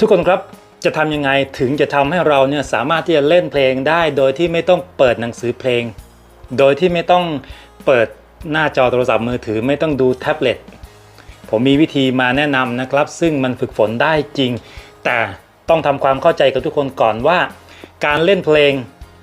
ทุกคนครับจะทำยังไงถึงจะทำให้เราเนี่ยสามารถที่จะเล่นเพลงได้ โดยที่ไม่ต้องเปิดหนังสือเพลง โดยที่ไม่ต้องเปิดหน้าจอโทรศัพท์มือถือไม่ต้องดูแท็บเล็ตผมมีวิธีมาแนะนำนะครับ ซึ่งมันฝึกฝนได้จริง แต่ต้องทำความเข้าใจกับทุกคนก่อนว่า การเล่นเพลง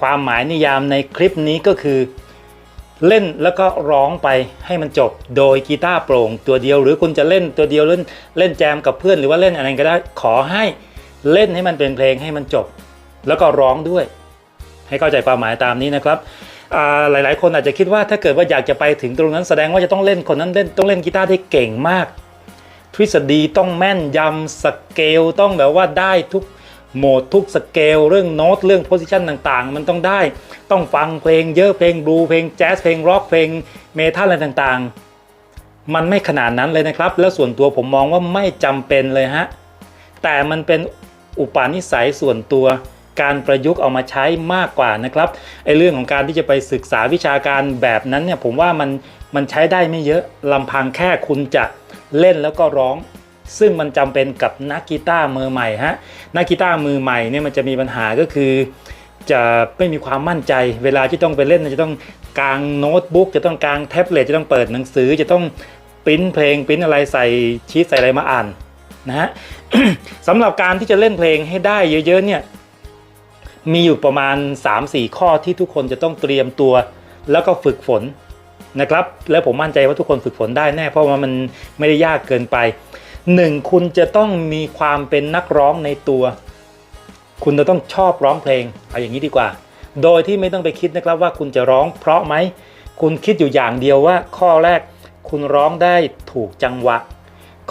ความหมายนิยามในคลิปนี้ก็คือ เล่นแล้วก็ร้องไปให้มันจบโดยกีตาร์โปร่งตัวเดียว หรือคุณจะเล่นตัวเดียวเล่นเล่นแจมกับเพื่อนหรือว่าเล่นอะไรก็ได้ขอให้เล่นให้มันเป็นเพลงให้มันจบ แล้วก็ร้องด้วย ให้เข้าใจความหมายตามนี้นะครับอ่าหลาย ๆ คนอาจจะคิดว่าถ้าเกิดว่าอยากจะไปถึงตรงนั้นแสดงว่าจะต้องเล่นคนนั้นเล่นต้องเล่นกีตาร์ที่เก่งมาก ทฤษฎีต้องแม่นยำสเกลต้องแบบว่าได้ทุก โหมดทุกสเกลเรื่องโน้ตเรื่องโพสิชันต่างๆ มันต้องได้ต้องฟังเพลงเยอะเพลงบลูเพลงแจ๊สเพลงร็อกเพลงเมทัลอะไรต่างๆ มันไม่ขนาดนั้นเลยนะครับ แล้วส่วนตัวผมมองว่าไม่จำเป็นเลยฮะ แต่มันเป็นอุปนิสัยส่วนตัวการประยุกต์เอามาใช้มากกว่านะครับไอเรื่องของการที่จะไปศึกษาวิชาการแบบนั้นเนี่ยผมว่ามันมันใช้ได้ไม่เยอะลำพังแค่คุณจะเล่นแล้วก็ร้อง ซึ่งมันจำเป็นกับนักกีตาร์มือใหม่ฮะนักกีตาร์มือใหม่เนี่ยมันจะมีปัญหาก็คือ จะไม่มีความมั่นใจ เวลาที่ต้องไปเล่นจะต้องกางโน้ตบุ๊กจะต้องกางแท็บเล็ตจะต้องเปิดหนังสือจะต้องปริ้นเพลงปริ้นอะไรใส่ชีตใส่อะไรมาอ่านนะฮะสำหรับการที่จะเล่นเพลงให้ได้เยอะๆเนี่ยมีอยู่ประมาณ 3-4 ข้อที่ทุกคนจะต้องเตรียมตัว แล้วก็ฝึกฝนนะครับ และผมมั่นใจว่าทุกคนฝึกฝนได้แน่เพราะว่ามันไม่ได้ยากเกินไป 1. คุณจะต้องมีความเป็นนักร้องในตัว คุณจะต้องชอบร้องเพลงเอาอย่างนี้ดีกว่า โดยที่ไม่ต้องไปคิดนะครับว่าคุณจะร้องเพราะไหมคุณคิดอยู่อย่างเดียวว่า ข้อแรกคุณร้องได้ถูกจังหวะ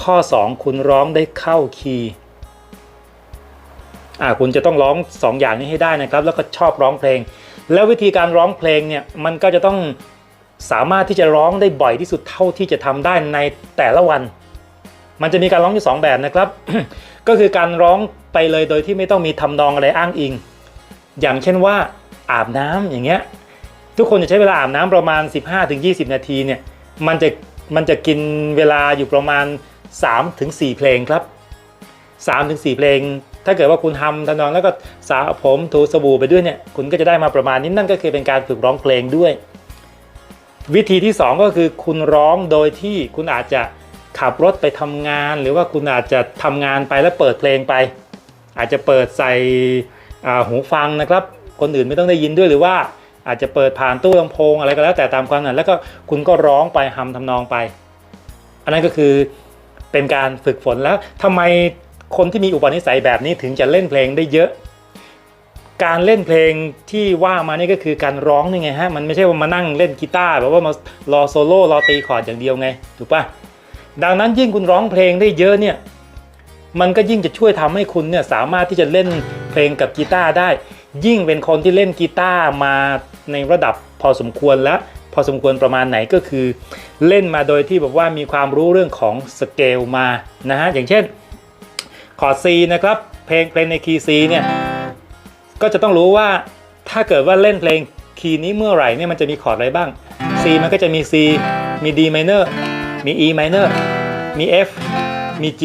ข้อ 2 คุณร้องได้เข้าคีย์อ่าคุณจะต้องร้อง 2 อย่างนี้ให้ได้นะครับ แล้วก็ชอบร้องเพลง แล้ววิธีการร้องเพลงเนี่ยมันก็จะต้องสามารถที่จะร้องได้บ่อยที่สุดเท่าที่จะทำได้ในแต่ละวัน มันจะมีการร้องอยู่สองแบบนะครับ ก็คือการร้องไปเลยโดยที่ไม่ต้องมีทำนองอะไรอ้างอิง อย่างเช่นว่าอาบน้ำอย่างเงี้ยทุกคนจะใช้เวลาอาบน้ำประมาณ 15-20 นาทีเนี่ยมันจะมันจะกินเวลาอยู่ประมาณ 3-4 เพลงครับ3-4 เพลง ถ้าเกิดว่าคุณทำทำนองแล้วก็สระผมถูสบู่ไปด้วยเนี่ยคุณก็จะได้มาประมาณนี้นั่นก็คือเป็นการฝึกร้องเพลงด้วย วิธีที่ 2 ก็คือคุณร้องโดยที่คุณอาจจะ ขับรถไปทำงาน หรือว่าคุณอาจจะทำงานไปแล้วเปิดเพลงไป อาจจะเปิดใส่หูฟังนะครับ คนอื่นไม่ต้องได้ยินด้วยหรือว่าอาจจะเปิดผ่านตู้ลำโพงอะไรก็แล้วแต่ตามความนั้นแล้วก็คุณก็ร้องไปทำทำนองไป อันนั้นก็คือเป็นการฝึกฝนแล้วทำไมคนที่มีอุปนิสัยแบบนี้ถึงจะเล่นเพลงได้เยอะ การเล่นเพลงที่ว่ามานี่ก็คือการร้องนี่ไงฮะมันไม่ใช่ว่ามานั่งเล่นกีตาร์แบบว่ามารอโซโล่รอตีคอร์ดอย่างเดียวไงถูกปะ ดังนั้นยิ่งคุณร้องเพลงได้เยอะเนี่ยมันก็ยิ่งจะช่วยทำให้คุณเนี่ยสามารถที่จะเล่นเพลงกับกีตาร์ได้ ยิ่งเป็นคนที่เล่นกีตาร์มาในระดับพอสมควรแล้วพอสมควรประมาณไหนก็คือ เล่นมาโดยที่แบบว่ามีความรู้เรื่องของสเกลมานะฮะอย่างเช่นคอร์ด C นะครับเพลงเพลงในคีย์ C เนี่ยก็จะต้องรู้ว่าถ้าเกิดว่าเล่นเพลงคีย์นี้เมื่อไหร่เนี่ยมันจะมีคอร์ดอะไรบ้าง C มันก็จะมี C มี D minor มี E minor มี F มี G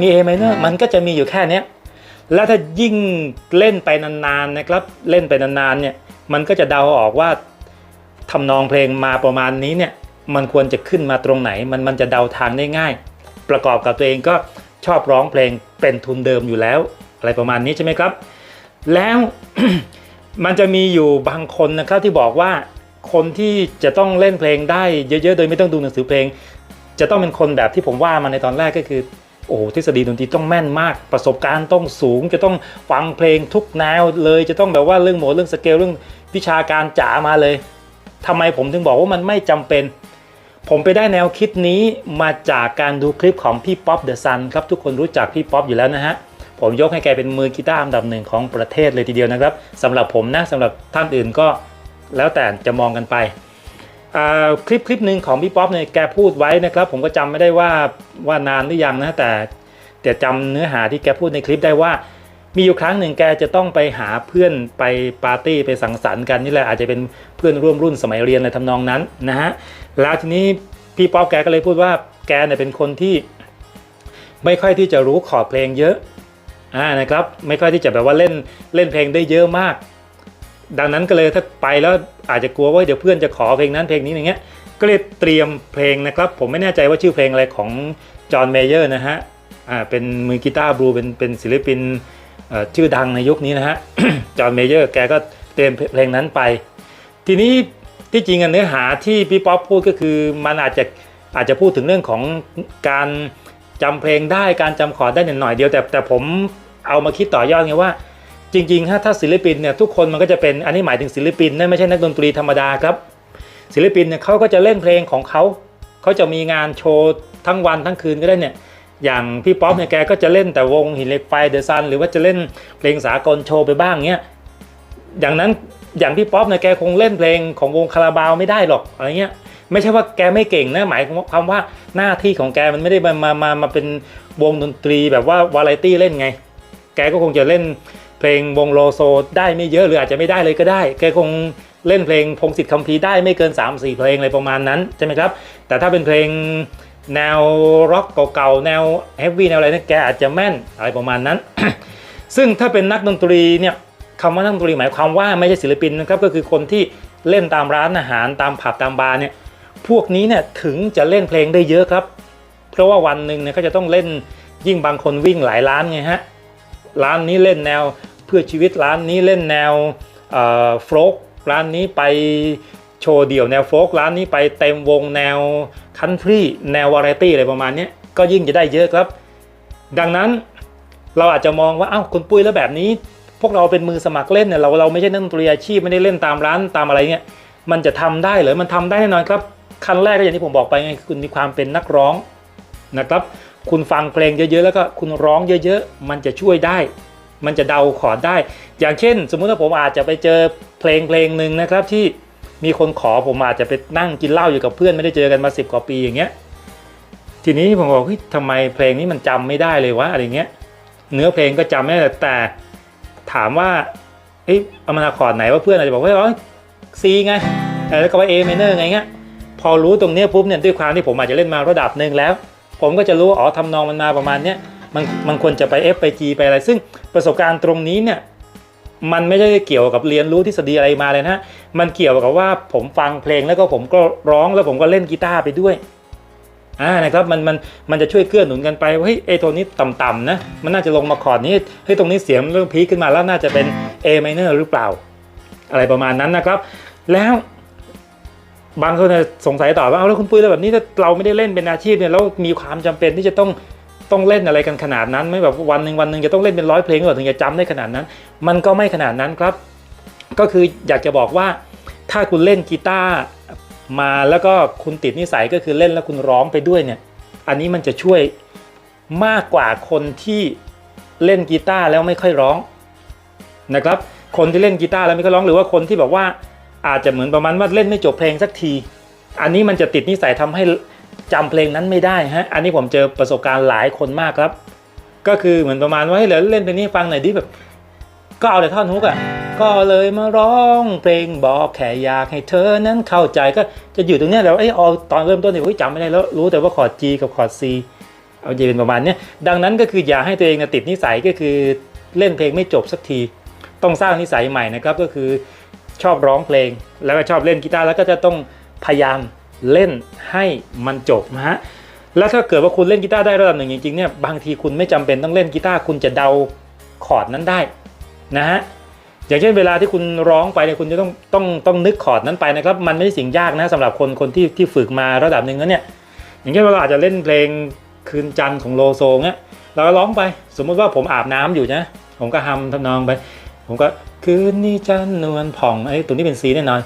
มี A minor มันก็จะมีอยู่แค่นี้แล้วถ้ายิ่งเล่นไปนานๆนะครับ เล่นไปนานๆเนี่ย มันก็จะเดาออกว่าทำนองเพลงมาประมาณนี้เนี่ย มันควรจะขึ้นมาตรงไหน มันมันจะเดาทางได้ง่าย ประกอบกับตัวเองก็ชอบร้องเพลงเป็นทุนเดิมอยู่แล้ว อะไรประมาณนี้ใช่ไหมครับ แล้วมันจะมีอยู่บางคนนะครับที่บอกว่า คนที่จะต้องเล่นเพลงได้เยอะๆ โดยไม่ต้องดูหนังสือเพลง จะต้องเป็นคนแบบที่ผมว่ามาในตอนแรกก็คือโอ้โหทฤษฎีดนตรีต้องแม่นมาก ประสบการณ์ต้องสูง จะต้องฟังเพลงทุกแนวเลย จะต้องแบบว่าเรื่องโหมดเรื่องสเกลเรื่องวิชาการจ๋ามาเลยทำไมผมถึงบอกว่ามันไม่จำเป็น ผมไปได้แนวคิดนี้มาจากการดูคลิปของพี่ป๊อปเดอะซันครับทุกคนรู้จักพี่ป๊อปอยู่แล้วนะฮะผมยกให้แกเป็นมือกีตาร์อันดับหนึ่งของประเทศเลยทีเดียวนะครับสำหรับผมนะสำหรับท่านอื่นก็ แล้วแต่จะมองกันไปคลิปคลิปหนึ่งของพี่ป๊อปเนี่ยแกพูดไว้นะครับ ผมก็จำไม่ได้ว่าว่านานหรือยังนะแต่แต่จำเนื้อหาที่แกพูดในคลิปได้ว่า มีอยู่ครั้งหนึ่งแกจะต้องไปหาเพื่อนไปปาร์ตี้ไปสังสรรค์กันนี่แหละอาจจะเป็นเพื่อนร่วมรุ่นสมัยเรียนอะไรทำนองนั้นนะฮะแล้วทีนี้พี่ป๊อปแกก็เลยพูดว่าแกเนี่ยเป็นคนที่ ไม่ค่อยที่จะรู้คอดเพลงเยอะอ่านะครับ ไม่ค่อยที่จะแบบว่าเล่นเล่นเพลงได้เยอะมาก ดังนั้นก็เลยถ้าไปแล้วอาจจะกลัวว่าเดี๋ยวเพื่อนจะขอเพลงนั้นเพลงนี้อย่างเงี้ยก็เลยเตรียมเพลงนะครับ ผมไม่แน่ใจว่าชื่อเพลงอะไรของจอห์นเมเยอร์นะฮะอ่าเป็นมือกีตาร์บลูเป็นเป็นศิลปินอ่อชื่อดังในยุคนี้นะฮะจอห์นเมเยอร์แกก็เตรียมเพลงนั้นไป ทีนี้ที่จริงอะเนื้อหาที่พี่ป๊อปพูดก็คือมันอาจจะอาจจะพูดถึงเรื่องของการจำเพลงได้การจำคอร์ดได้หน่อยเดียวแต่แต่ผมเอามาคิดต่อยอดไงว่า จริงๆถ้าถ้าศิลปินเนี่ยทุกคนมันก็จะเป็นอันนี้หมายถึงศิลปินนะไม่ใช่นักดนตรีธรรมดาครับ ศิลปินเนี่ยเขาก็จะเล่นเพลงของเขาเขาจะมีงานโชว์ทั้งวันทั้งคืนก็ได้เนี่ยอย่างพี่ป๊อปเนี่ยแกก็จะเล่นแต่วงหินเหล็กไฟเดอะซันหรือว่าจะเล่นเพลงสากลโชว์ไปบ้างเงี้ยอย่างนั้นอย่างพี่ป๊อปเนี่ยแกคงเล่นเพลงของวงคาราบาวไม่ได้หรอกอะไรเงี้ยไม่ใช่ว่าแกไม่เก่งนะหมายความว่าหน้าที่ของแกมันไม่ได้มามามามาเป็นวงดนตรีแบบว่าวาไรตี้เล่นไง แกก็คงจะเล่น เพลงวงโลโซได้ไม่เยอะหรืออาจจะไม่ได้เลยก็ได้ แกคงเล่นเพลงพงศิษฐ์คัมภีร์ได้ไม่เกิน 3-4 เพลงอะไรประมาณนั้นใช่ไหมครับ แต่ถ้าเป็นเพลงแนวร็อกเก่าๆแนวเฮฟวี่แนวอะไรนี่แกอาจจะแม่นอะไรประมาณนั้น ซึ่งถ้าเป็นนักดนตรีเนี่ยคำว่านักดนตรีหมายความว่าไม่ใช่ศิลปินนะครับก็คือคนที่เล่นตามร้านอาหารตามผับตามบาร์เนี่ยพวกนี้เนี่ยถึงจะเล่นเพลงได้เยอะครับ เพราะว่าวันหนึ่งเนี่ยก็จะต้องเล่นยิ่งบางคนวิ่งหลายล้านไงฮะร้านนี้เล่นแนว พื่อชีวิตร้านนี้เล่นแนวโฟล์กร้านนี้ไปโชว์เดี่ยวแนวโฟล์กร้านนี้ไปเต็มวงแนวคันทรีแนววาไรตี้อะไรประมาณนี้ก็ยิ่งจะได้เยอะครับ ดังนั้นเราอาจจะมองว่าอ้าวคุณปุ้ยแล้วแบบนี้ พวกเราเป็นมือสมัครเล่นเนี่ยเราเราไม่ใช่นักดนตรีอาชีพไม่ได้เล่นตามร้านตามอะไรเนี่ยมันจะทำได้หรือมันทำได้แน่นอนครับขั้นแรกก็อย่างที่ผมบอกไปไงคุณมีความเป็นนักร้องนะครับ คุณฟังเพลงเยอะๆแล้วก็คุณร้องเยอะ ๆ มันจะช่วยได้ มันจะเดาคอร์ดได้ อย่างเช่น สมมุติว่าผมอาจจะไปเจอเพลงเพลงหนึ่งนะครับที่มีคนขอผมอาจจะไปนั่งกินเหล้าอยู่กับเพื่อนไม่ได้เจอกันมาสิบกว่าปีอย่างเงี้ยทีนี้ผมบอกเฮ้ยทำไมเพลงนี้มันจำไม่ได้เลยวะอะไรเงี้ยเนื้อเพลงก็จำไม่ได้แต่ถามว่าเอ้ยเอามาคอร์ดไหนว่าเพื่อนอาจจะบอกว่าอ๋อซีไงแล้วก็ว่า A minor ไงเงี้ยพอรู้ตรงเนี้ยปุ๊บเนี่ยด้วยความที่ผมอาจจะเล่นมาระดับหนึ่งแล้ว ผมก็จะรู้ว่าอ๋อทำนองมันมาประมาณเนี้ย มันมันควรจะไป F ไป G ไปอะไร ซึ่งประสบการณ์ตรงนี้เนี่ยมันไม่ได้เกี่ยวกับเรียนรู้ทฤษฎีอะไรมาเลยนะมันเกี่ยวกับว่าผมฟังเพลงแล้วก็ผมก็ร้องแล้วผมก็เล่นกีตาร์ไปด้วยอ่านะครับมันมันมันจะช่วยเกื้อหนุนกันไปว่าเฮ้ยไอตัวนี้ต่ำๆนะมันน่าจะลงมาคอร์ดนี้เฮ้ยตรงนี้เสียงเริ่มพีคขึ้นมาแล้วน่าจะเป็น A minor หรือเปล่า อะไรประมาณนั้นนะครับ แล้วบางคนสงสัยต่อว่าเอาแล้วคุณปุ้ยแล้วแบบนี้ถ้าเราไม่ได้เล่นเป็นอาชีพเนี่ยแล้วมีความจำเป็นที่จะต้อง ต้องเล่นอะไรกันขนาดนั้น ไม่แบบวันหนึ่งวันหนึ่งจะต้องเล่นเป็นร้อยเพลงหรือถึงจะจำได้ขนาดนั้น มันก็ไม่ขนาดนั้นครับ ก็คืออยากจะบอกว่า ถ้าคุณเล่นกีตาร์มาแล้วก็คุณติดนิสัยก็คือเล่นแล้วคุณร้องไปด้วยเนี่ย อันนี้มันจะช่วยมากกว่าคนที่เล่นกีตาร์แล้วไม่ค่อยร้องนะครับ คนที่เล่นกีตาร์แล้วไม่ค่อยร้องหรือว่าคนที่แบบว่าอาจจะเหมือนประมาณว่าเล่นไม่จบเพลงสักที อันนี้มันจะติดนิสัยทำให้ จำเพลงนั้นไม่ได้ฮะ อันนี้ผมเจอประสบการณ์หลายคนมากครับ ก็คือเหมือนประมาณว่าให้เหลือเล่นเพลงนี้ฟังหน่อยดิแบบ ก็เอาแต่ท่อนฮุกอะ ก็เลยมาร้องเพลงบอกแค่อยากให้เธอนั้นเข้าใจก็จะอยู่ตรงเนี้ยแล้วไอ้เอาตอนเริ่มต้นเนี่ยจำไม่ได้แล้วรู้แต่ว่าคอร์ด G กับคอร์ด C เอาจะเป็นประมาณเนี้ยดังนั้นก็คืออย่าให้ตัวเองนะติดนิสัยก็คือเล่นเพลงไม่จบสักที ต้องสร้างนิสัยใหม่นะครับก็คือชอบร้องเพลง แล้วก็ชอบเล่นกีตาร์แล้วก็จะต้องพยายาม เล่นให้มันจบนะฮะแล้วถ้าเกิดว่าคุณเล่นกีตาร์ได้ระดับหนึ่งจริงๆเนี่ยบางทีคุณไม่จำเป็นต้องเล่นกีตาร์คุณจะเดาคอร์ดนั้นได้นะฮะอย่างเช่นเวลาที่คุณร้องไปเนี่ยคุณจะต้องต้องต้องนึกคอร์ดนั้นไปนะครับมันไม่ใช่สิ่งยากนะสำหรับคนคนที่ที่ฝึกมาระดับหนึ่งแล้วเนี่ยอย่างเช่นเราอาจจะเล่นเพลงคืนจันทร์ของโลโซเนี่ยเราก็ร้องไปสมมุติว่าผมอาบน้ำอยู่นะผมก็ฮัมทำนองไป ผมก็คืนนี้จันนวลผ่องไอ้ตัวนี้เป็น C แน่นอน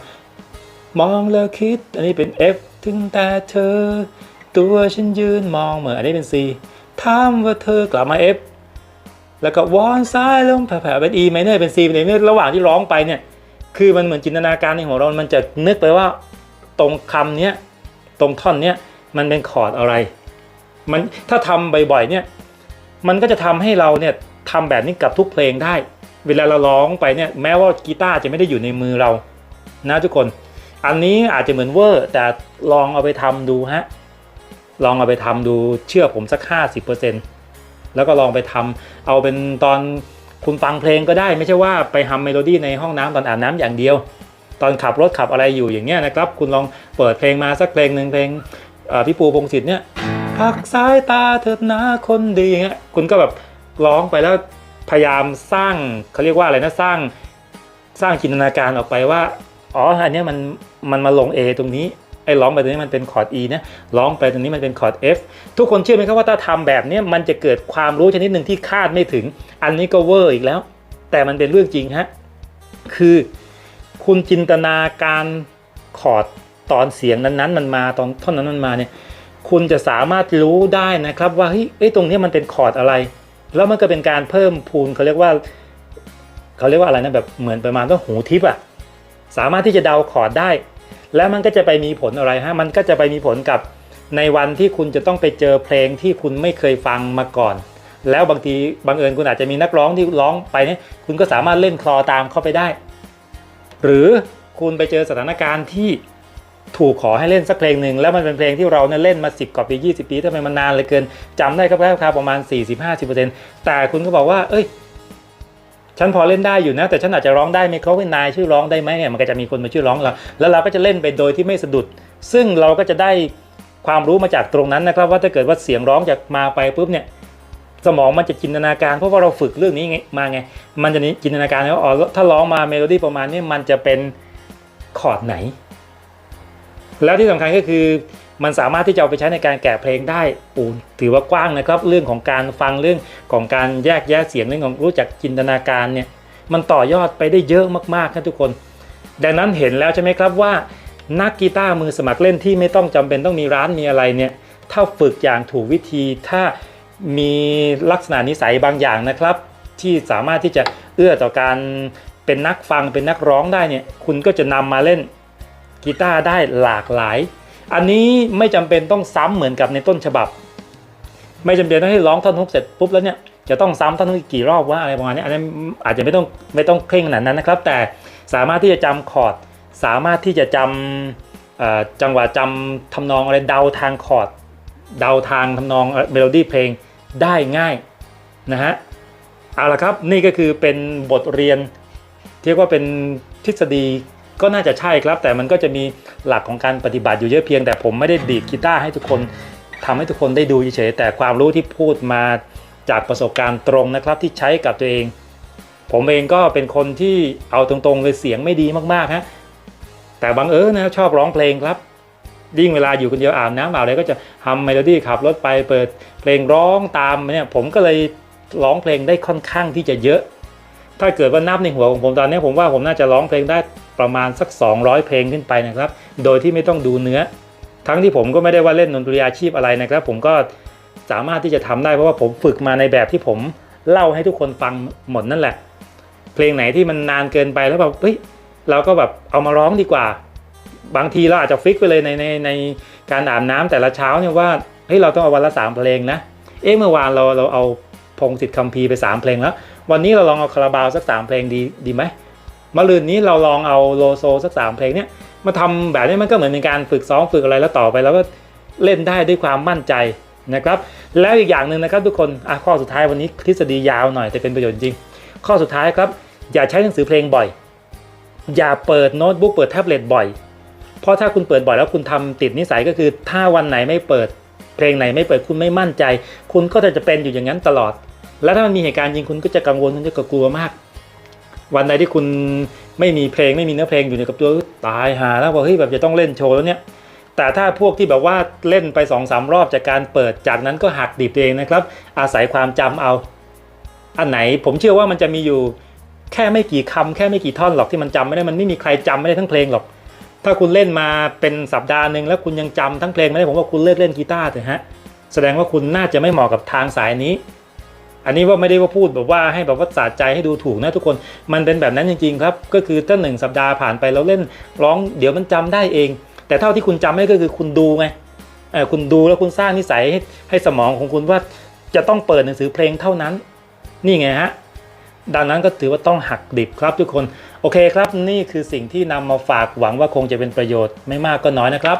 มองแล้วคิด อันนี้เป็น F ถึงแต่เธอ ตัวฉันยืนมองเหมือนอันนี้เป็น C ถามว่าเธอกลับมา F แล้วก็วอนซ้ายลงแผ่ๆเป็น E minor เป็น C เป็น A minor ระหว่างที่ร้องไปเนี่ย คือมันเหมือนจินตนาการในหัวเรา มันจะนึกไปว่าตรงคำเนี้ยตรงท่อนเนี้ยมันเป็นคอร์ดอะไร มันถ้าทำบ่อยๆเนี่ย มันก็จะทำให้เราเนี่ยทำแบบนี้กับทุกเพลงได้ เวลาเราร้องไปเนี่ย แม้ว่ากีตาร์จะไม่ได้อยู่ในมือเรา นะทุกคน อันนี้อาจจะเหมือนเวอร์แต่ลองเอาไปทำดูฮะ ลองเอาไปทำดูเชื่อผมสัก 50%แล้วก็ลองไปทำเอาเป็นตอนคุณฟังเพลงก็ได้ไม่ใช่ว่าไปฮัมเมโลดี้ในห้องน้ำตอนอาบน้ำอย่างเดียว ตอนขับรถขับอะไรอยู่อย่างเงี้ยนะครับ คุณลองเปิดเพลงมาสักเพลงหนึ่งเพลงพี่ปูพงษ์สิทธิ์เนี่ยพักสายตาเถิดนะคนดีอย่างเงี้ยคุณก็แบบร้องไปแล้วพยายามสร้างเขาเรียกว่าอะไรนะสร้างสร้างจินตนาการออกไปว่า อ๋ออันนี้มันมันมาลง A ตรงนี้ไอ้ร้องไปตรงนี้มันเป็นคอร์ด E นะร้องไปตรงนี้มันเป็นคอร์ด F ทุกคนเชื่อไหมครับว่าถ้าทำแบบนี้มันจะเกิดความรู้ชนิดหนึ่งที่คาดไม่ถึง อันนี้ก็เวอร์อีกแล้ว แต่มันเป็นเรื่องจริงฮะคือคุณจินตนาการคอร์ดตอนเสียงนั้นๆ มันมาตอนท่อนนั้นมันมาเนี่ยคุณจะสามารถรู้ได้นะครับว่าเฮ้ยเอ้ตรงนี้มันเป็นคอร์ดอะไร แล้วมันก็เป็นการเพิ่มพูนเขาเรียกว่าเขาเรียกว่าอะไรนะแบบเหมือนประมาณว่าหูทิพย์อะ สามารถที่จะเดาคอร์ดได้ แล้วมันก็จะไปมีผลอะไรฮะมันก็จะไปมีผลกับในวันที่คุณจะต้องไปเจอเพลงที่คุณไม่เคยฟังมาก่อน แล้วบางทีบังเอิญคุณอาจจะมีนักร้องที่ร้องไปเนี่ยคุณก็สามารถเล่นคลอตามเข้าไปได้ หรือคุณไปเจอสถานการณ์ที่ถูกขอให้เล่นสักเพลงหนึ่งแล้วมันเป็นเพลงที่เราเนี่ยเล่นมา 10กว่าปี 20 ปีทำไมมันนานเหลยเกินจำได้ครับแค่ประมาณ 40-50%แต่คุณก็บอกว่า เอ้ย ฉันพอเล่นได้อยู่นะ แต่ฉันอาจจะร้องได้ไหมเขาเป็นนายชื่อร้องได้ไหมเนี่ยมันก็จะมีคนมาชื่อร้องเราแล้วเราก็จะเล่นไปโดยที่ไม่สะดุด ซึ่งเราก็จะได้ความรู้มาจากตรงนั้นนะครับว่าถ้าเกิดว่าเสียงร้องจากมาไปปุ๊บเนี่ยสมองมันจะจินตนาการเพราะว่าเราฝึกเรื่องนี้ไงมาไง มันจะนี้จินตนาการว่าอ๋อถ้าร้องมาเมโลดี้ประมาณนี้มันจะเป็นคอร์ดไหน แล้วที่สำคัญก็คือ มันสามารถที่จะเอาไปใช้ในการแกะเพลงได้อูถือว่ากว้างนะครับ เรื่องของการฟังเรื่องของการแยกแยะเสียงเรื่องของรู้จักจินตนาการเนี่ยมันต่อยอดไปได้เยอะมากๆครับทุกคน ดังนั้นเห็นแล้วใช่ไหมครับว่า นักกีตาร์มือสมัครเล่นที่ไม่ต้องจำเป็นต้องมีร้านมีอะไรเนี่ยถ้าฝึกอย่างถูกวิธีถ้ามีลักษณะนิสัยบางอย่างนะครับ ที่สามารถที่จะเอื้อต่อการเป็นนักฟังเป็นนักร้องได้เนี่ยคุณก็จะนำมาเล่นกีตาร์ได้หลากหลาย อันนี้ไม่จำเป็นต้องซ้ำเหมือนกับในต้นฉบับ ไม่จำเป็นต้องให้ร้องท่อนฮุกเสร็จปุ๊บแล้วเนี่ยจะต้องซ้ำท่อนฮุกอีกกี่รอบว่าอะไรประมาณนี้อันนี้อาจจะไม่ต้องไม่ต้องเคร่งขนาดนั้นนะครับ แต่สามารถที่จะจำคอร์ดสามารถที่จะจำเอ่อจังหวะจำทำนองอะไรเดาทางคอร์ดเดาทางทำนองเมโลดี้เพลงได้ง่ายนะฮะเอาละครับนี่ก็คือเป็นบทเรียนเรียกว่าเป็นทฤษฎี ก็น่าจะใช่ครับ แต่มันก็จะมีหลักของการปฏิบัติอยู่เยอะเพียง แต่ผมไม่ได้ดีดกีตาร์ให้ทุกคนทำให้ทุกคนได้ดูเฉยแต่ความรู้ที่พูดมาจากประสบการณ์ตรงนะครับที่ใช้กับตัวเอง ผมเองก็เป็นคนที่เอาตรงๆเลยเสียงไม่ดีมากๆฮะแต่บังเอิญนะชอบร้องเพลงครับยิ่งเวลาอยู่คนเดียวอาบน้ำอาบอะไรก็จะทำเมโลดี้ขับรถไปเปิดเพลงร้องตามเนี่ยผมก็เลยร้องเพลงได้ค่อนข้างที่จะเยอะ ถ้าเกิดว่านับในหัวของผมตอนนี้ผมว่าผมน่าจะร้องเพลงได้ประมาณสัก 200 เพลงขึ้นไปนะครับ โดยที่ไม่ต้องดูเนื้อ ทั้งที่ผมก็ไม่ได้ว่าเล่นดนตรีอาชีพอะไรนะครับ ผมก็สามารถที่จะทำได้เพราะว่าผมฝึกมาในแบบที่ผมเล่าให้ทุกคนฟังหมดนั่นแหละ เพลงไหนที่มันนานเกินไปแล้วแบบเฮ้ยเราก็แบบเอามาร้องดีกว่า บางทีเราอาจจะฟิกไปเลยในในในการอาบน้ำแต่ละเช้าเนี่ยว่าเฮ้ยเราต้องเอาวันละสามเพลงนะ เอ๊ะเมื่อวานเราเราเอา พงศิษฐ์คัมภีไปสามเพลงแล้ว วันนี้เราลองเอาคาราบาวสักสามเพลงดีดีไหมมะรืนนี้เราลองเอาโลโซสักสามเพลงเนี่ยมาทำแบบนี้มันก็เหมือนเป็นการฝึกซ้อมฝึกอะไรแล้วต่อไปแล้วก็เล่นได้ด้วยความมั่นใจนะครับ แล้วอีกอย่างหนึ่งนะครับทุกคนอะข้อสุดท้ายวันนี้ทฤษฎียาวหน่อยแต่เป็นประโยชน์จริง ข้อสุดท้ายครับ อย่าใช้หนังสือเพลงบ่อย อย่าเปิดโน้ตบุ๊กเปิดแท็บเล็ตบ่อย เพราะถ้าคุณเปิดบ่อยแล้วคุณทำติดนิสัยก็คือถ้าวันไหนไม่เปิด เพลงไหนไม่เปิดคุณไม่มั่นใจ คุณก็จะเป็นอยู่อย่างนั้นตลอด แล้วถ้ามันมีเหตุการณ์จริงคุณก็จะกังวลคุณจะกลัวมาก วันใดที่คุณไม่มีเพลงไม่มีเนื้อเพลงอยู่ในกับตัวตายหาแล้วบอกเฮ้ยแบบจะต้องเล่นโชว์แล้วเนี่ยแต่ถ้าพวกที่แบบว่าเล่นไป2อสารอบจากการเปิดจากนั้นก็หักดิบเองนะครับ อาศัยความจำเอา อันไหนผมเชื่อว่ามันจะมีอยู่แค่ไม่กี่คำแค่ไม่กี่ท่อนหรอกที่มันจำไม่ได้มันไม่มีใครจำไม่ได้ทั้งเพลงหรอก ถ้าคุณเล่นมาเป็นสัปดาห์หนึ่งแล้วคุณยังจำทั้งเพลงไม่ได้ผมว่าคุณเลิกเล่นกีตาร์เถอะฮะแสดงว่าคุณน่าจะไม่เหมาะกับทางสายนี้ อันนี้ว่าไม่ได้ว่าพูดแบบว่าให้แบบว่าสาใจให้ดูถูกนะทุกคน มันเป็นแบบนั้นจริงๆครับ ก็คือตั้งหนึ่งสัปดาห์ผ่านไปแล้วเล่นร้องเดี๋ยวมันจำได้เอง แต่เท่าที่คุณจำได้ก็คือคุณดูไงเออคุณดูแล้วคุณสร้างนิสัยให้ให้สมองของคุณว่าจะต้องเปิดหนังสือเพลงเท่านั้น นี่ไงฮะ ดังนั้นก็ถือว่าต้องหักดิบครับทุกคน โอเคครับนี่คือสิ่งที่นำมาฝากหวังว่าคงจะเป็นประโยชน์ไม่มากก็น้อยนะครับ